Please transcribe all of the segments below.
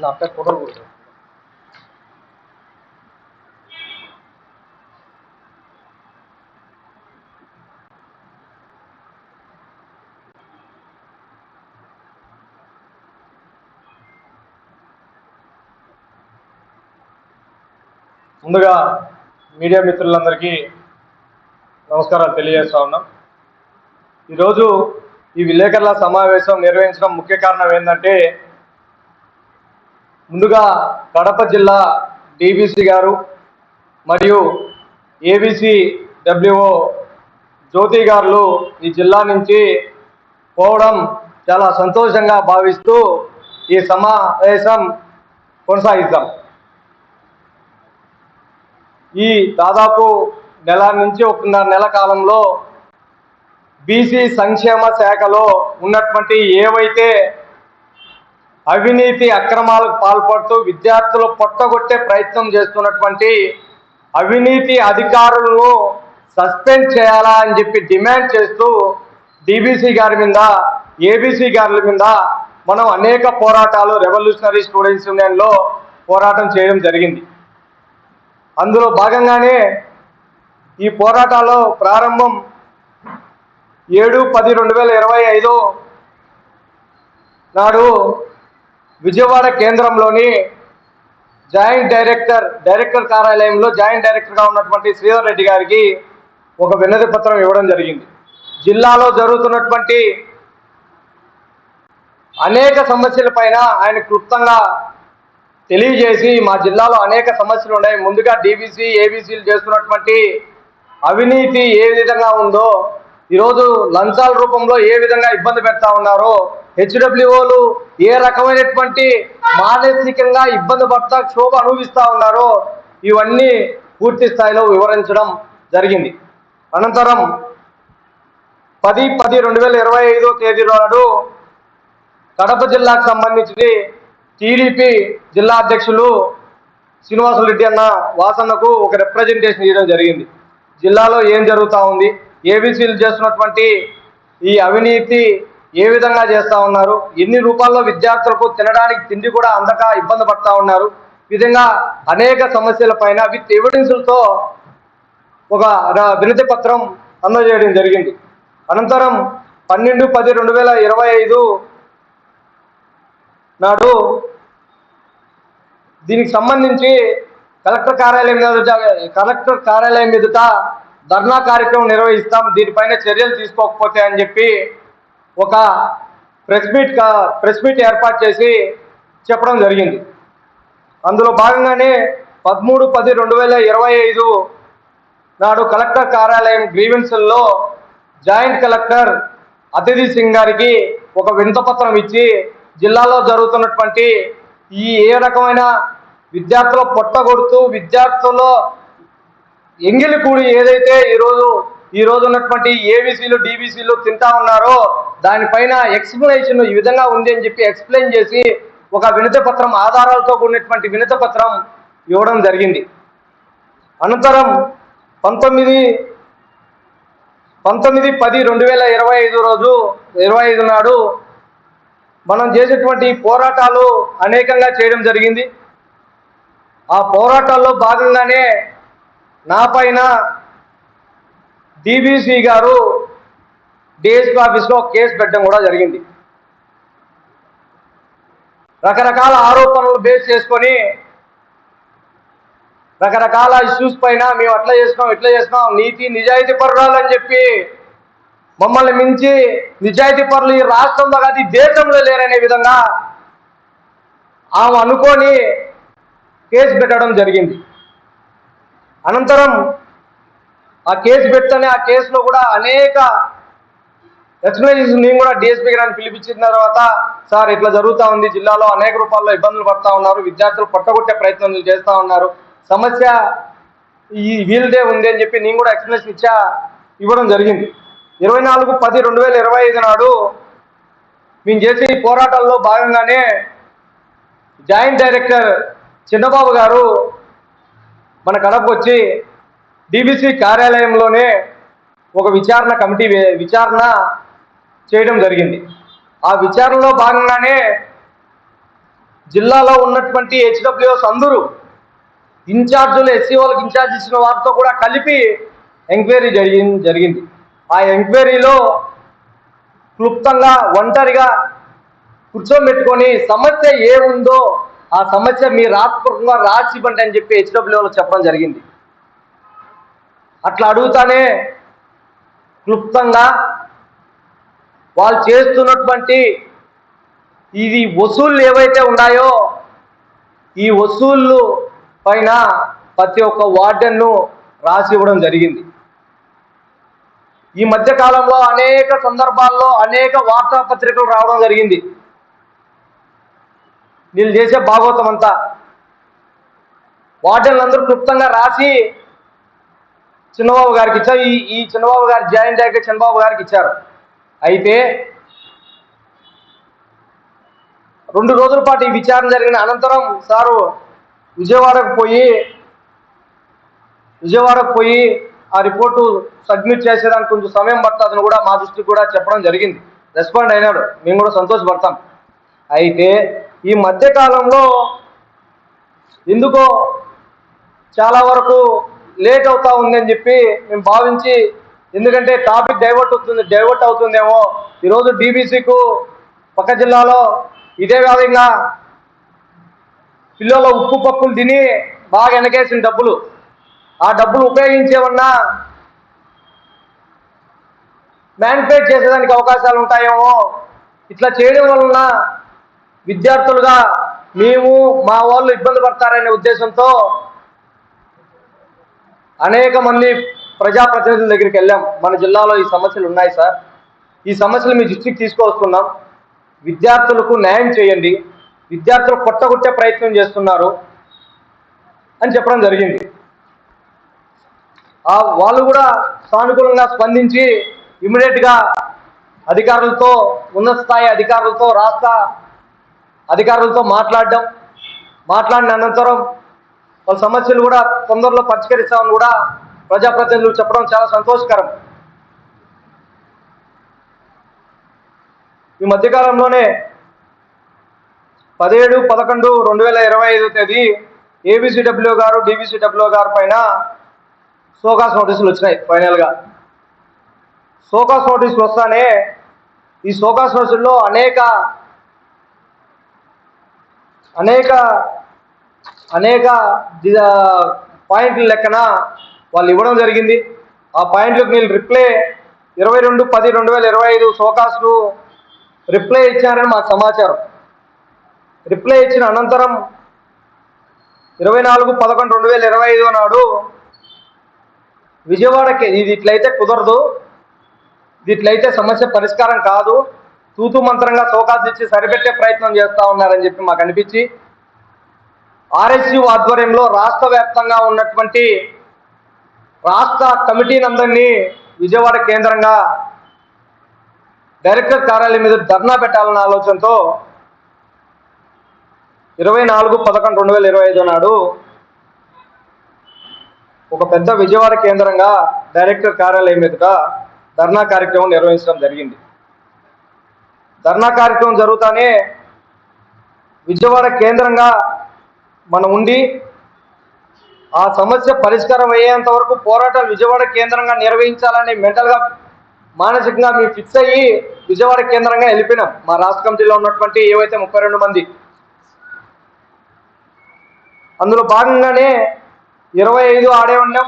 నా আপনার ఫోటోలు বলতে ముందుగా మీడియా మిత్రులందరికీ నమస్కారాలు తెలియజేస్తా ఉన్నాం. ఈరోజు ఈ విలేకరుల సమావేశం నిర్వహించడం ముఖ్య కారణం ఏంటంటే ముందుగా కడప జిల్లా డీబీసీ గారు మరియు ఏబీసీ డబ్ల్యూఓ జ్యోతి గారు ఈ జిల్లా నుంచి పోవడం చాలా సంతోషంగా భావిస్తూ ఈ సమావేశం కొనసాగిద్దాం. ఈ దాదాపు నెల నుంచి ఒకన్నర నెల కాలంలో బీసీ సంక్షేమ శాఖలో ఉన్నటువంటి ఏవైతే అవినీతి అక్రమాలకు పాల్పడుతూ విద్యార్థులు పొట్టగొట్టే ప్రయత్నం చేస్తున్నటువంటి అవినీతి అధికారులను సస్పెండ్ చేయాలా అని చెప్పి డిమాండ్ చేస్తూ డిబిసి గారి మీద ఏబిసి గారి మీద మనం అనేక పోరాటాలు రెవల్యూషనరీ స్టూడెంట్స్ యూనియన్లో పోరాటం చేయడం జరిగింది. అందులో భాగంగానే ఈ పోరాటాల్లో ప్రారంభం ఏడు పది రెండు వేల ఇరవై ఐదు నాడు విజయవాడ కేంద్రంలోని జాయింట్ డైరెక్టర్ డైరెక్టర్ కార్యాలయంలో జాయింట్ డైరెక్టర్గా ఉన్నటువంటి శ్రీధర్ రెడ్డి గారికి ఒక వినతి పత్రం ఇవ్వడం జరిగింది. జిల్లాలో జరుగుతున్నటువంటి అనేక సమస్యల పైన ఆయన క్లుప్తంగా తెలియజేసి మా జిల్లాలో అనేక సమస్యలు ఉన్నాయి. ముందుగా డీబీసీ ఏబీసీలు చేస్తున్నటువంటి అవినీతి ఏ విధంగా ఉందో ఈరోజు లంచాల రూపంలో ఏ విధంగా ఇబ్బంది పెడతా ఉన్నారో హెచ్డబ్ల్యూఓలు ఏ రకమైనటువంటి మానసికంగా ఇబ్బంది పడతా క్షోభ అనుభవిస్తూ ఉన్నారో ఇవన్నీ పూర్తి స్థాయిలో వివరించడం జరిగింది. అనంతరం పది పది రెండు వేల ఇరవై ఐదో తేదీ నాడు కడప జిల్లాకు సంబంధించి టీడీపీ జిల్లా అధ్యక్షులు శ్రీనివాసరెడ్డి అన్న వాసన్నకు ఒక రిప్రజెంటేషన్ ఇవ్వడం జరిగింది. జిల్లాలో ఏం జరుగుతూ ఉంది? ఏబీసీలు చేస్తున్నటువంటి ఈ అవినీతి ఏ విధంగా చేస్తూ ఉన్నారు? ఎన్ని రూపాల్లో విద్యార్థులకు తినడానికి తిండి కూడా అందక ఇబ్బంది పడతా ఉన్నారు? విధంగా అనేక సమస్యల పైన విత్ ఎవిడెన్సులతో ఒక వినతి పత్రం అందజేయడం జరిగింది. అనంతరం పన్నెండు పది రెండు వేల ఇరవై ఐదు నాడు దీనికి సంబంధించి కలెక్టర్ కార్యాలయం మీద కలెక్టర్ కార్యాలయం మీదుట ధర్నా కార్యక్రమం నిర్వహిస్తాం దీనిపైన చర్యలు తీసుకోకపోతే అని చెప్పి ఒక ప్రెస్ మీట్ ప్రెస్ మీట్ ఏర్పాటు చేసి చెప్పడం జరిగింది. అందులో భాగంగానే పదమూడు పది రెండు వేల ఇరవై ఐదు నాడు కలెక్టర్ కార్యాలయం గ్రీవెన్సుల్లో జాయింట్ కలెక్టర్ అతిథి సింగ్ గారికి ఒక వింతపత్రం ఇచ్చి జిల్లాలో జరుగుతున్నటువంటి ఈ ఏ రకమైన విద్యార్థుల పొట్టగొడుతూ విద్యార్థుల్లో ఎంగిలి కూడి ఏదైతే ఈరోజు ఈ రోజు ఉన్నటువంటి ఏబీసీలు డీబీసీలు తింటా ఉన్నారో దానిపైన ఎక్స్ప్లెనేషన్ ఈ విధంగా ఉంది అని చెప్పి ఎక్స్ప్లెయిన్ చేసి ఒక వినతి పత్రం ఆధారాలతో కూడినటువంటి వినతి పత్రం ఇవ్వడం జరిగింది. అనంతరం పంతొమ్మిది పంతొమ్మిది పది రెండు వేల ఇరవై ఐదు రోజు ఇరవై ఐదు నాడు మనం చేసేటువంటి పోరాటాలు అనేకంగా చేయడం జరిగింది. ఆ పోరాటాల్లో భాగంగానే నా పైన డిబిసి గారు డిఎస్పీ ఆఫీస్లో కేసు పెట్టడం కూడా జరిగింది. రకరకాల ఆరోపణలు బేస్ చేసుకొని రకరకాల ఇష్యూస్ పైన మేము అట్లా చేసినాం ఇట్లా చేసినాం నీతి నిజాయితీ పరురాలు అని చెప్పి మమ్మల్ని మించి నిజాయితీ పరులు ఈ రాష్ట్రంలో కాదు ఈ దేశంలో లేరనే విధంగా ఆమె అనుకొని కేసు పెట్టడం జరిగింది. అనంతరం ఆ కేసు పెడితేనే ఆ కేసులో కూడా అనేక ఎక్స్ప్లెనేషన్స్ నేను కూడా డిఎస్పీ గారిని పిలిపించిన తర్వాత సార్ ఇట్లా జరుగుతూ ఉంది. జిల్లాలో అనేక రూపాల్లో ఇబ్బందులు పడతా ఉన్నారు. విద్యార్థులు పట్టగొట్టే ప్రయత్నం చేస్తూ ఉన్నారు. సమస్య ఈ వీల్దే ఉంది అని చెప్పి నేను కూడా ఎక్స్ప్లెనేషన్ ఇచ్చా ఇవ్వడం జరిగింది. ఇరవై నాలుగు పది రెండు వేల ఇరవై ఐదు నాడు మేము చేసే ఈ పోరాటాల్లో భాగంగానే జాయింట్ డైరెక్టర్ చిన్నబాబు గారు మన కడప వచ్చి డిబిసి కార్యాలయంలోనే ఒక విచారణ కమిటీ విచారణ చేయడం జరిగింది. ఆ విచారణలో భాగంగానే జిల్లాలో ఉన్నటువంటి హెచ్డబ్ల్యూఎస్ అందరూ ఇన్ఛార్జులు ఎస్సీ వాళ్ళకి ఇన్ఛార్జ్ ఇచ్చిన వారితో కూడా కలిపి ఎంక్వైరీ జరిగి జరిగింది. ఆ ఎంక్వైరీలో క్లుప్తంగా ఒంటరిగా కూర్చోబెట్టుకొని సమస్య ఏముందో ఆ సమస్య మీ రాత్పూర్వకంగా రాసి ఇవ్వండి అని చెప్పి హెచ్డబ్ల్యూలో చెప్పడం జరిగింది. అట్లా అడుగుతానే క్లుప్తంగా వాళ్ళు చేస్తున్నటువంటి ఇది వసూళ్ళు ఏవైతే ఉన్నాయో ఈ వసూళ్ళు పైన ప్రతి ఒక్క వార్డెన్ను రాసి ఇవ్వడం జరిగింది. ఈ మధ్య కాలంలో అనేక సందర్భాల్లో అనేక వార్తాపత్రికలు రావడం జరిగింది. వీళ్ళు చేసే భాగవతం అంతా. వార్డెన్లందరూ క్లుప్తంగా రాసి చిన్నబాబు గారికి ఇచ్చారు. ఈ ఈ చిన్నబాబు గారు జాయిన్ అయ్యాక చిన్నబాబు గారికి ఇచ్చారు. అయితే రెండు రోజుల పాటు ఈ విచారణ జరిగిన అనంతరం సారు విజయవాడకు పోయి విజయవాడకు పోయి ఆ రిపోర్టు సబ్మిట్ చేసేదానికి కొంచెం సమయం పడుతుందని కూడా మా దృష్టికి కూడా చెప్పడం జరిగింది. రెస్పాండ్ అయినాడు. మేము కూడా సంతోషపడతాం. అయితే ఈ మధ్య కాలంలో ఎందుకో చాలా వరకు లేట్ అవుతా ఉందని చెప్పి మేము భావించి ఎందుకంటే టాపిక్ డైవర్ట్ అవుతుంది డైవర్ట్ అవుతుందేమో ఈరోజు డీబీసీకు పక్క జిల్లాలో ఇదే విధంగా పిల్లల ఉప్పు పప్పులు తిని బాగా వెనకేసిన డబ్బులు. ఆ డబ్బులు ఉపయోగించేమన్నా మ్యానిపేట్ చేసేదానికి అవకాశాలు ఉంటాయేమో. ఇట్లా చేయడం వలన విద్యార్థులుగా మేము మా వాళ్ళు ఇబ్బంది పడతారనే ఉద్దేశంతో అనేక మంది ప్రజాప్రతినిధుల దగ్గరికి వెళ్ళాం. మన జిల్లాలో ఈ సమస్యలు ఉన్నాయి సార్. ఈ సమస్యలు మీ దృష్టికి తీసుకువస్తున్నాం. విద్యార్థులకు న్యాయం చేయండి. విద్యార్థులు కొట్టగొట్టే ప్రయత్నం చేస్తున్నారు అని చెప్పడం జరిగింది. ఆ వాళ్ళు కూడా సానుకూలంగా స్పందించి ఇమీడియట్గా అధికారులతో ఉన్నత స్థాయి అధికారులతో రాష్ట్ర అధికారులతో మాట్లాడడం మాట్లాడిన అనంతరం వాళ్ళ సమస్యలు కూడా తొందరలో పరిష్కరిస్తామని కూడా ప్రజాప్రతినిధులు చెప్పడం చాలా సంతోషకరం. ఈ మధ్యకాలంలోనే పదిహేడు పదకొండు రెండు వేల ఇరవై ఐదు తేదీ ఏబిసిడబ్ల్యూ గారు డిబిసిడబ్ల్యూ గారు పైన సోకాస్ నోటీసులు వచ్చినాయి ఫైనల్గా. సోకాస్ నోటీసులు వస్తానే ఈ సోకాస్ నోటీసుల్లో అనేక అనేక అనేక పాయింట్ల లెక్కన వాళ్ళు ఇవ్వడం జరిగింది. ఆ పాయింట్లకు మీరు రిప్లై ఇరవై రెండు పది రెండు వేల ఇరవై ఐదు సోకాస్లు రిప్లై ఇచ్చారని మాకు సమాచారం. రిప్లై ఇచ్చిన అనంతరం ఇరవై నాలుగు పదకొండు రెండు వేల ఇరవై ఐదు నాడు విజయవాడకి ఇది ఇట్లయితే కుదరదు. ఇది ఇట్లయితే సమస్య పరిష్కారం కాదు. తూతు మంత్రంగా సోకాసు ఇచ్చి సరిపెట్టే ప్రయత్నం చేస్తా ఉన్నారని చెప్పి మాకు అనిపించి ఆర్ఎస్యు ఆధ్వర్యంలో రాష్ట్ర వ్యాప్తంగా ఉన్నటువంటి రాష్ట్ర కమిటీనందరినీ విజయవాడ కేంద్రంగా డైరెక్టర్ కార్యాలయం మీద ధర్నా పెట్టాలన్న ఆలోచనతో ఇరవై నాలుగు పదకొండు రెండు వేల ఇరవై ఐదు నాడు ఒక పెద్ద విజయవాడ కేంద్రంగా డైరెక్టర్ కార్యాలయం మీదుగా ధర్నా కార్యక్రమం నిర్వహించడం జరిగింది. ధర్నా కార్యక్రమం జరుగుతానే విజయవాడ కేంద్రంగా మనం ఉండి ఆ సమస్య పరిష్కారం అయ్యేంత వరకు పోరాటాలు విజయవాడ కేంద్రంగా నిర్వహించాలని మెంటల్గా మానసికంగా మేము ఫిక్స్ అయ్యి విజయవాడ కేంద్రంగా వెళ్ళిపోయినాం మా రాష్ట్ర కమిటీలో ఉన్నటువంటి ఏవైతే ముప్పై రెండు మంది అందులో భాగంగానే ఇరవై ఐదు ఆడే ఉన్నాం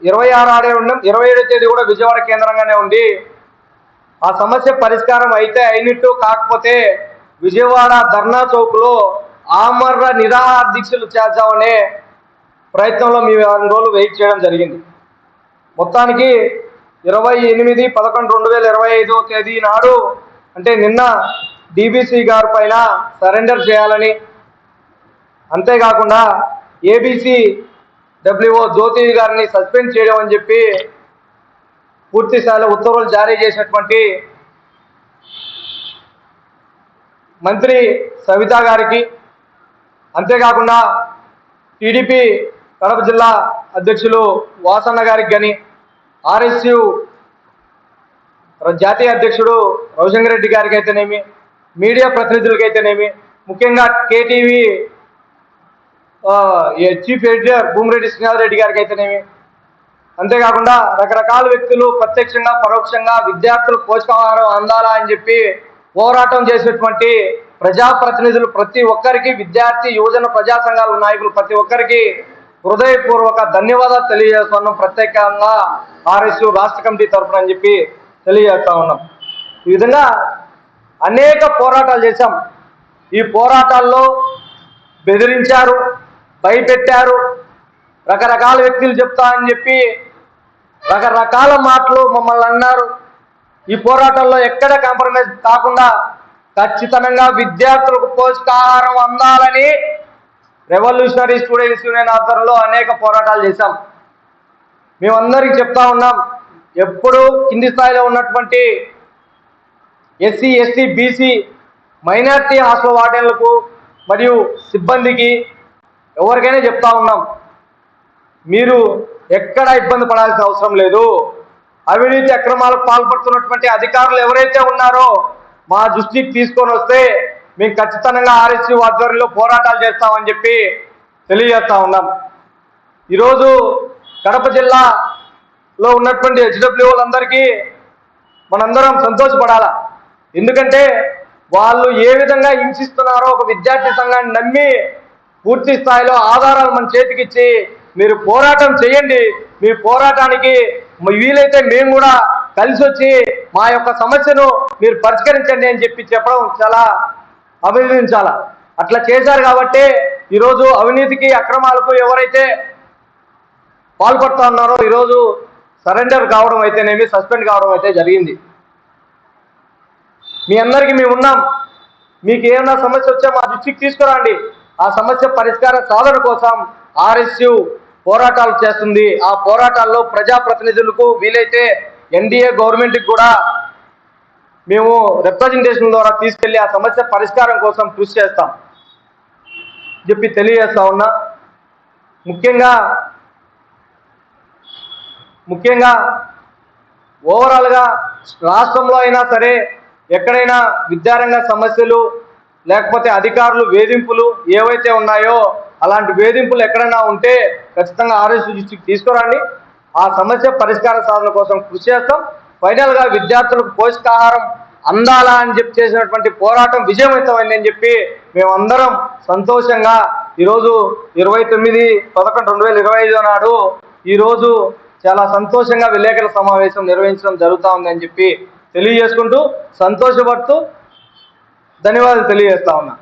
ఇరవై ఆరు ఆడే ఉన్నాం ఇరవై ఏడో తేదీ కూడా విజయవాడ కేంద్రంగానే ఉండి ఆ సమస్య పరిష్కారం అయితే అయినట్టు కాకపోతే విజయవాడ ధర్నా చౌక్లో ఆమర్ర నిరాహార దీక్షలు చేద్దామనే ప్రయత్నంలో మేము వారం రోజులు వెయిట్ చేయడం జరిగింది. మొత్తానికి ఇరవై ఎనిమిది పదకొండు రెండు వేల ఇరవై ఐదో తేదీ నాడు అంటే నిన్న డిబిసి గారి పైన సరెండర్ చేయాలని. అంతేకాకుండా ఏబిసి డబ్ల్యూఓ జ్యోతి గారిని సస్పెండ్ చేయడం అని చెప్పి పూర్తి స్థాయిలో ఉత్తర్వులు జారీ చేసినటువంటి మంత్రి సవితా గారికి అంతేకాకుండా టీడీపీ కడప జిల్లా అధ్యక్షులు వాసన్న గారికి కానీ ఆర్ఎస్యు జాతీయ అధ్యక్షుడు రవిశంకర్ రెడ్డి గారికి అయితేనేమి మీడియా ప్రతినిధులకైతేనేమి ముఖ్యంగా KTV chief editor Bhumireddy Srinath Reddy గారికి అయితేనేమి అంతేకాకుండా రకరకాల వ్యక్తులు ప్రత్యక్షంగా పరోక్షంగా విద్యార్థులు పోషకాహారం అందాలా అని చెప్పి పోరాటం చేసినటువంటి ప్రజాప్రతినిధులు ప్రతి ఒక్కరికి విద్యార్థి యువజన ప్రజా సంఘాల నాయకులు ప్రతి ఒక్కరికి హృదయపూర్వక ధన్యవాదాలు తెలియజేస్తున్నాం ప్రత్యేకంగా ఆర్ఎస్యు రాష్ట్ర కమిటీ తరఫున అని చెప్పి తెలియజేస్తా ఉన్నాం. ఈ విధంగా అనేక పోరాటాలు చేశాం. ఈ పోరాటాల్లో బెదిరించారు భయపెట్టారు రకరకాల వ్యక్తులు చెప్తా అని చెప్పి రకరకాల మాటలు మమ్మల్ని అన్నారు. ఈ పోరాటంలో ఎక్కడ కాంప్రమైజ్ కాకుండా ఖచ్చితంగా విద్యార్థులకు పోషకాహారం అందాలని రెవల్యూషనరీ స్టూడెంట్స్ యూనియన్ ఆధ్వర్యంలో అనేక పోరాటాలు చేశాం. మేమందరికీ చెప్తా ఉన్నాం ఎప్పుడు కింది స్థాయిలో ఉన్నటువంటి SC ST BC minority hostel వార్డెన్లకు మరియు సిబ్బందికి ఎవరికైనా చెప్తా ఉన్నాం. మీరు ఎక్కడ ఇబ్బంది పడాల్సిన అవసరం లేదు. అవినీతి అక్రమాలకు పాల్పడుతున్నటువంటి అధికారులు ఎవరైతే ఉన్నారో మా దృష్టికి తీసుకొని వస్తే మేము ఖచ్చితంగా ఆర్ఎస్సీ ఆధ్వర్యంలో పోరాటాలు చేస్తామని చెప్పి తెలియజేస్తా ఉన్నాం. ఈరోజు కడప జిల్లాలో ఉన్నటువంటి హెచ్డబ్ల్యూలందరికీ మనందరం సంతోషపడాల? ఎందుకంటే వాళ్ళు ఏ విధంగా హింసిస్తున్నారో ఒక విద్యార్థి సంఘాన్ని నమ్మి పూర్తి స్థాయిలో ఆధారాలు మన చేతికిచ్చి మీరు పోరాటం చేయండి. మీ పోరాటానికి వీలైతే మేము కూడా కలిసి వచ్చి మా యొక్క సమస్యను మీరు పరిష్కరించండి అని చెప్పి చెప్పడం చాలా అభినందించాల. అట్లా చేశారు కాబట్టి ఈరోజు అవినీతికి అక్రమాలకు ఎవరైతే పాల్పడుతూ ఉన్నారో ఈరోజు సరెండర్ కావడం అయితేనేమి సస్పెండ్ కావడం అయితే జరిగింది. మీ అందరికీ మేము ఉన్నాం. మీకు ఏమైనా సమస్య వచ్చా మా దృష్టికి తీసుకురండి. ఆ సమస్య పరిష్కార సాధన కోసం ఆర్ఎస్యు పోరాటాలు చేస్తుంది. ఆ పోరాటాల్లో ప్రజాప్రతినిధులకు వీలైతే ఎన్డీఏ గవర్నమెంట్కి కూడా మేము రిప్రజెంటేషన్ ద్వారా తీసుకెళ్ళి ఆ సమస్య పరిష్కారం కోసం కృషి చేస్తాం. చెప్పి తెలియజేస్తా ఉన్నా. ముఖ్యంగా ముఖ్యంగా ఓవరాల్గా రాష్ట్రంలో అయినా సరే ఎక్కడైనా విద్యారంగ సమస్యలు లేకపోతే అధికారులు వేధింపులు ఏవైతే ఉన్నాయో అలాంటి వేధింపులు ఎక్కడైనా ఉంటే ఖచ్చితంగా ఆర్ఎస్ దృష్టికి తీసుకురండి. ఆ సమస్య పరిష్కార సాధన కోసం కృషి చేస్తాం. ఫైనల్గా విద్యార్థులకు పోషకాహారం అందాలా అని చెప్పి చేసినటువంటి పోరాటం విజయవంతమైంది అని చెప్పి మేమందరం సంతోషంగా ఈరోజు ఇరవై తొమ్మిది పదకొండు రెండు వేల ఇరవై ఐదు నాడు ఈరోజు చాలా సంతోషంగా విలేకరుల సమావేశం నిర్వహించడం జరుగుతూ ఉందని చెప్పి తెలియజేసుకుంటూ సంతోషపడుతూ ధన్యవాదాలు తెలియజేస్తా ఉన్నా.